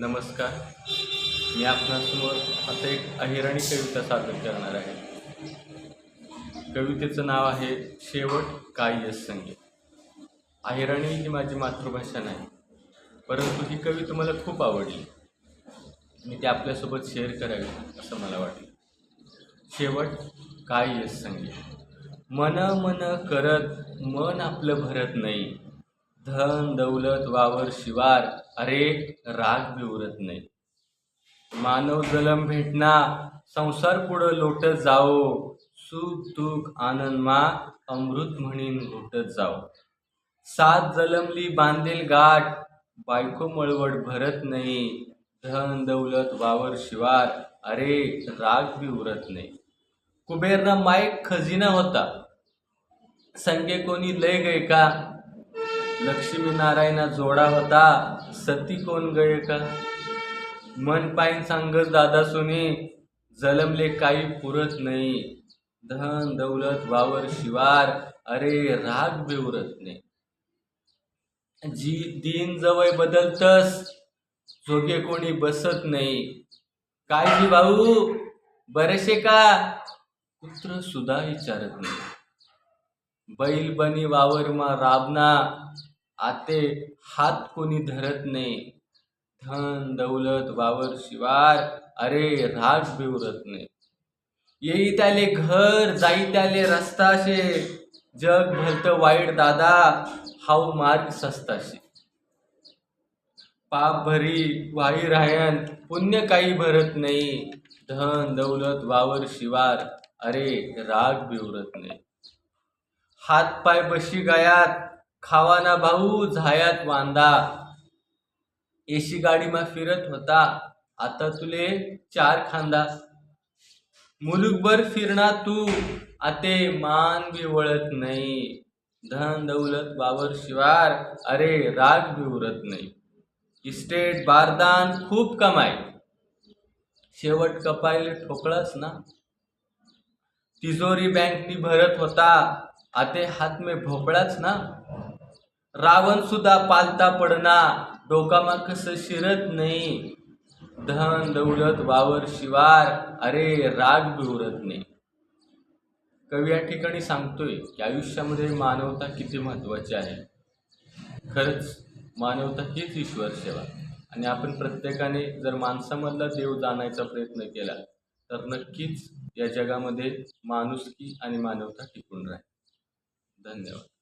नमस्कार. मी आपणासमोर आता एक अहिराणी कविता सादर करणार आहे. कवितेचं नाव आहे शेवट काय यश संगे अहिराणी ही माझी मातृभाषा नाही परंतु ही कविता मला खूप आवडली. मी ती आपल्यासोबत शेअर करावी असं मला वाटलं. शेवट काय यश संगे मन मन करत मन आपलं भरत नाही धन दौलत वावर शिवार अरे राग बी उरत नाही. मानव जलम भेटना संसार पुढं लोटत जाओ सुख दुःख आनंद मा अमृत म्हणीन घोटत जाओ सात जलमली बांधेल गाठ बायको मळवट भरत नाही. धन दौलत वावर शिवार अरे राग बी उरत नाही. कुबेरना माईक खजिना होता. संगे कोणी लय गय का? लक्ष्मीनारायणा जोडा होता. सती कोण गये का? मन पायीन सांगत दादा सुने जलमले काही पुरत नाही. धन दौलत वावर शिवार अरे राग बेवरत नाही. जी दिन जवळ बदलतस जोगे कोणी बसत नाही. काय जी भाऊ बरेशे का? पुत्र सुद्धा विचारत नाही. बैल बनी वावरमा राबना आते हात कोणी धरत नाही. धन दौलत वावर शिवार अरे राग बिवरत नाही येई त्याले घर जाई त्याले रस्ताशे जग भलत वाईट दादा हाऊ मार्ग सस्ताशे. पाप भरी वाई रायन पुण्य काही भरत नाही. धन दौलत वावर शिवार अरे राग बिवरत नाही. हात पाय बशी गयात खावाना भाऊ झायात वांदा. एशी गाडीमा फिरत होता. आता तुले चार खांदा. मुलुकभर फिरणा तू. आते मान बी वळत नाही. धन दौलत वावर शिवार. अरे राग बी उरत नाही. इस्टेट बारदान खूप कमाई. शेवट कपायले ठोकळाच ना. तिजोरी बँकनी भरत होता. आते हात में भोपळाच ना. रावण सुद्धा पालता पडना. डोकामा कसं शिरत नाही. धन दौलत वावर शिवार. अरे राग बी उरत नाही. कवी या ठिकाणी सांगतोय की आयुष्यामध्ये मानवता किती महत्त्वाची आहे. खरंच मानवता हीच ईश्वर सेवा. आणि आपण प्रत्येकाने जर माणसामधला देव जाणायचा प्रयत्न केला तर नक्कीच या जगामध्ये माणुसकी आणि मानवता टिकून राहील. धन्यवाद.